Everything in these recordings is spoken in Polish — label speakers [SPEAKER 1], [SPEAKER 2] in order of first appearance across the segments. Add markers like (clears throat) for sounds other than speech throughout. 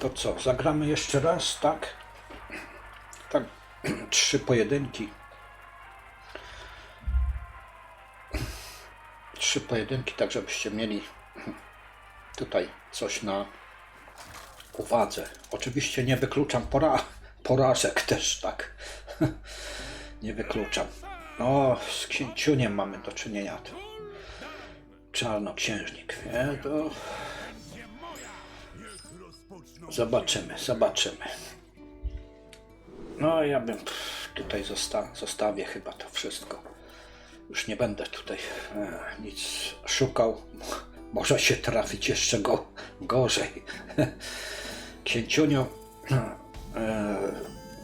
[SPEAKER 1] To co, zagramy jeszcze raz, tak? Tak, (clears throat) trzy pojedynki. Trzy pojedynki, tak żebyście mieli (clears throat) tutaj coś na uwadze. Oczywiście nie wykluczam pora (laughs) porażek też, tak? (laughs) nie wykluczam. No, z księciuniem mamy do czynienia. Czarnoksiężnik, wie? To Zobaczymy, zobaczymy. No, ja bym tutaj zosta zostawię chyba to wszystko. Już nie będę tutaj e, nic szukał. Może się trafić jeszcze go, gorzej. (laughs) Księciunio e,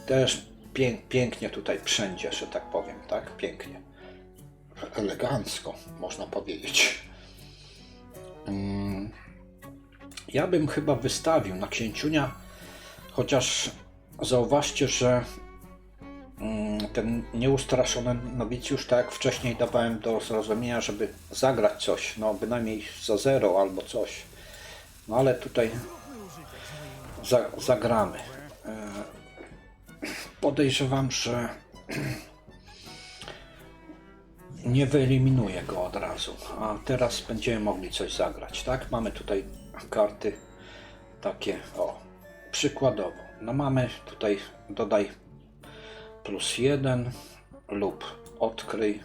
[SPEAKER 1] też pię pięknie tutaj wszędzie, że tak powiem, tak? Pięknie. Elegancko, można powiedzieć. Ja bym chyba wystawił na księciunia, chociaż zauważcie, że mm, ten nieustraszony nowicjusz, tak jak wcześniej dawałem do zrozumienia, żeby zagrać coś, no bynajmniej za zero albo coś. No ale tutaj za, zagramy. E, Podejrzewam, że nie wyeliminuję go od razu, a teraz będziemy mogli coś zagrać, tak? Mamy tutaj karty takie, o, przykładowo. No mamy tutaj, dodaj plus jeden lub odkryj.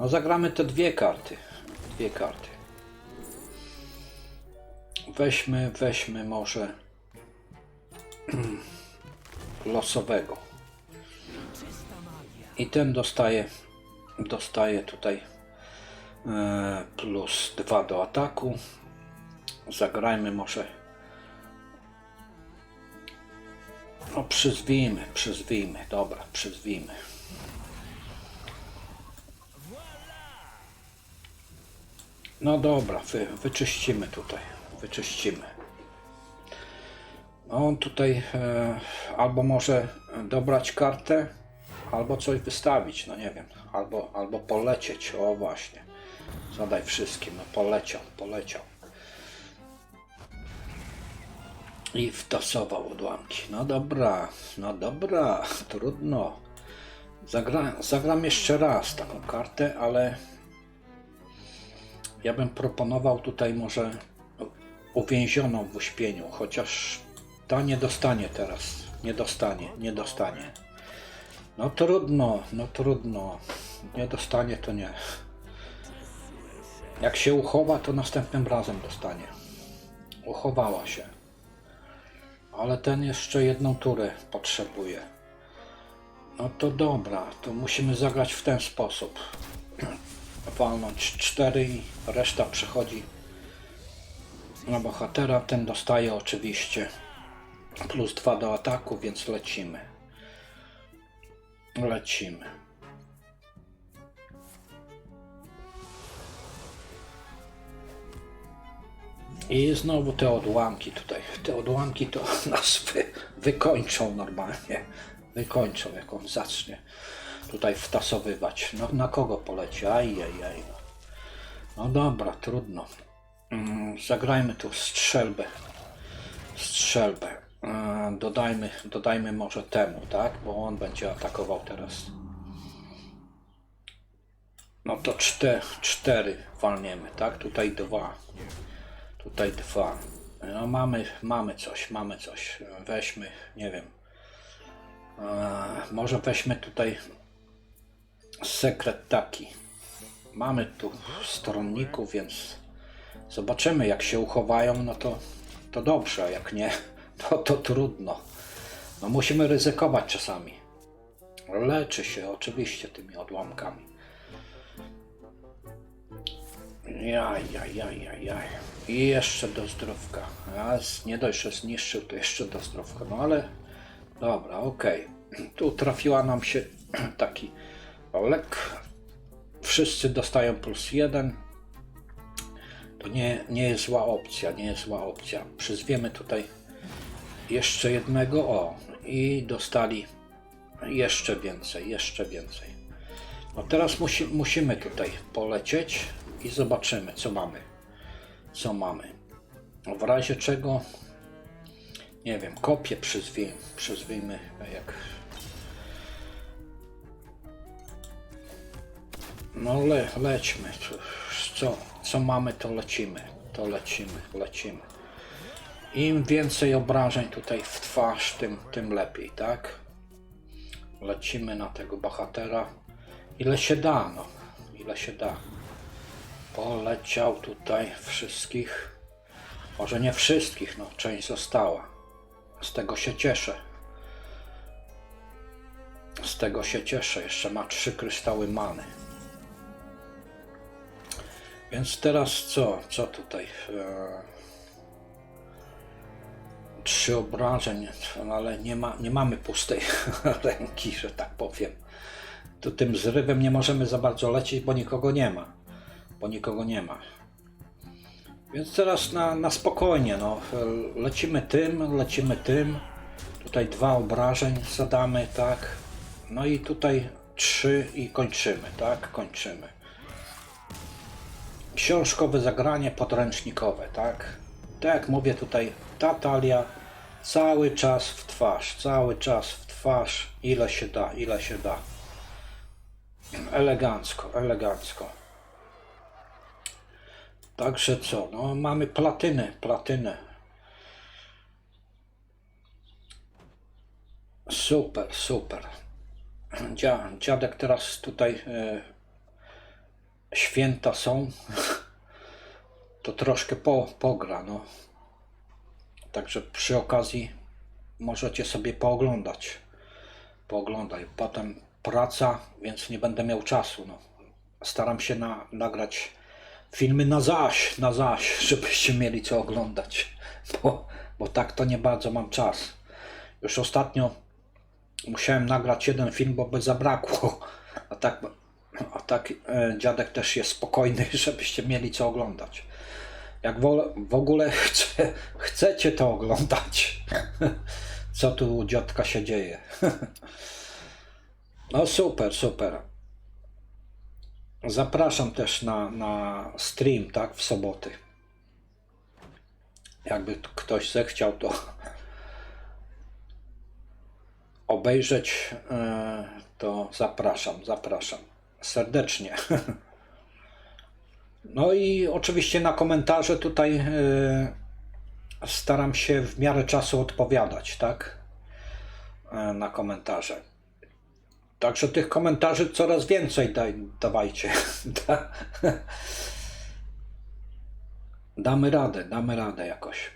[SPEAKER 1] No zagramy te dwie karty, dwie karty. Weźmy, weźmy może (clears throat) losowego. I ten dostaje, dostaje tutaj e, plus 2 do ataku. Zagrajmy może. No przyzwijmy, przyzwijmy, dobra, przyzwijmy. No dobra, wy, wyczyścimy tutaj, wyczyścimy. No on tutaj e, albo może dobrać kartę, albo coś wystawić, no nie wiem, albo, albo polecieć, o właśnie. Zadaj wszystkim, no poleciał, poleciał. I wtasował odłamki. No dobra, no dobra, trudno. Zagra, zagram jeszcze raz taką kartę, ale ja bym proponował tutaj może uwięzioną w uśpieniu, chociaż ta nie dostanie teraz. Nie dostanie, nie dostanie. No trudno, no trudno. Nie dostanie to nie. Jak się uchowa, to następnym razem dostanie. Uchowała się. Ale ten jeszcze jedną turę potrzebuje. No to dobra, to musimy zagrać w ten sposób. Walnąć 4 i reszta przechodzi na bohatera. Ten dostaje oczywiście plus 2 do ataku, więc lecimy. Lecimy. I znowu te odłamki tutaj. Te odłamki to (laughs) nas wy, wykończą normalnie. Wykończą, jak on zacznie tutaj wtasowywać. No na kogo poleci? Ajajaj. No. no dobra, trudno. Mm, zagrajmy tu strzelbę. Strzelbę. E, Dodajmy, dodajmy może temu, tak? Bo on będzie atakował teraz. No to cztery, cztery walniemy, tak? Tutaj dwa. Tutaj dwa. No mamy, mamy coś, mamy coś. Weźmy, nie wiem. Może weźmy tutaj sekret taki. Mamy tu stronników, więc zobaczymy jak się uchowają, no to, to dobrze, a jak nie, (laughs) to, to trudno. No musimy ryzykować czasami. Leczy się oczywiście tymi odłamkami. Jaj, jaj, jaj, jaj. I jeszcze do zdrowka. Raz, nie dość, że zniszczył, to jeszcze do zdrowka. No ale dobra, okej. Tu trafiła nam się (clears throat) taki lek. Wszyscy dostają plus jeden. To nie, nie jest zła opcja, nie jest zła opcja. Przyzwiemy tutaj jeszcze jednego, o, i dostali jeszcze więcej, jeszcze więcej. No teraz musi, musimy tutaj polecieć i zobaczymy, co mamy. Co mamy. W razie czego nie wiem, kopię przyzwijmy, przyzwijmy jak... No le, lećmy, co, co mamy to lecimy, to lecimy, lecimy. Im więcej obrażeń tutaj w twarz, tym, tym lepiej, tak? Lecimy na tego bohatera. Ile się da, no. Ile się da. Poleciał tutaj wszystkich. Może nie wszystkich, no. Część została. Z tego się cieszę. Z tego się cieszę. Jeszcze ma trzy kryształy many. Więc teraz co? Co tutaj? Eee trzy obrażeń, no ale nie, ma, nie mamy pustej (laughs) ręki, że tak powiem. To tym zrywem nie możemy za bardzo lecieć, bo nikogo nie ma. Bo nikogo nie ma. Więc teraz na, na spokojnie, no. Lecimy tym, lecimy tym. Tutaj dwa obrażeń zadamy, tak. No i tutaj trzy i kończymy, tak? Kończymy. Książkowe zagranie podręcznikowe, tak? Tak jak mówię tutaj, ta talia cały czas w twarz, cały czas w twarz, ile się da, ile się da. Elegancko, elegancko. Także co, no mamy platynę, platynę. Super, super. Dzia, dziadek teraz tutaj e, święta są. (laughs) To troszkę po, pogra, no. Także przy okazji możecie sobie pooglądać. Pooglądaj. Potem praca, więc nie będę miał czasu. No. Staram się na, nagrać filmy na zaś, na zaś, (laughs) żebyście mieli co oglądać. Bo, bo tak to nie bardzo mam czas. Już ostatnio musiałem nagrać jeden film, bo by zabrakło. A tak, a tak e, dziadek też jest spokojny, (laughs) żebyście mieli co oglądać. Jak w, w ogóle (laughs) chce, chcecie to oglądać, co tu u dziadka się dzieje. No super, super. Zapraszam też na, na stream, tak, w soboty. Jakby ktoś zechciał to obejrzeć, e, to zapraszam, zapraszam serdecznie. (laughs) No i oczywiście na komentarze tutaj e, staram się w miarę czasu odpowiadać, tak? E, na komentarze. Także tych komentarzy coraz więcej daj, dawajcie. (laughs) Da, (laughs) damy radę, damy radę jakoś.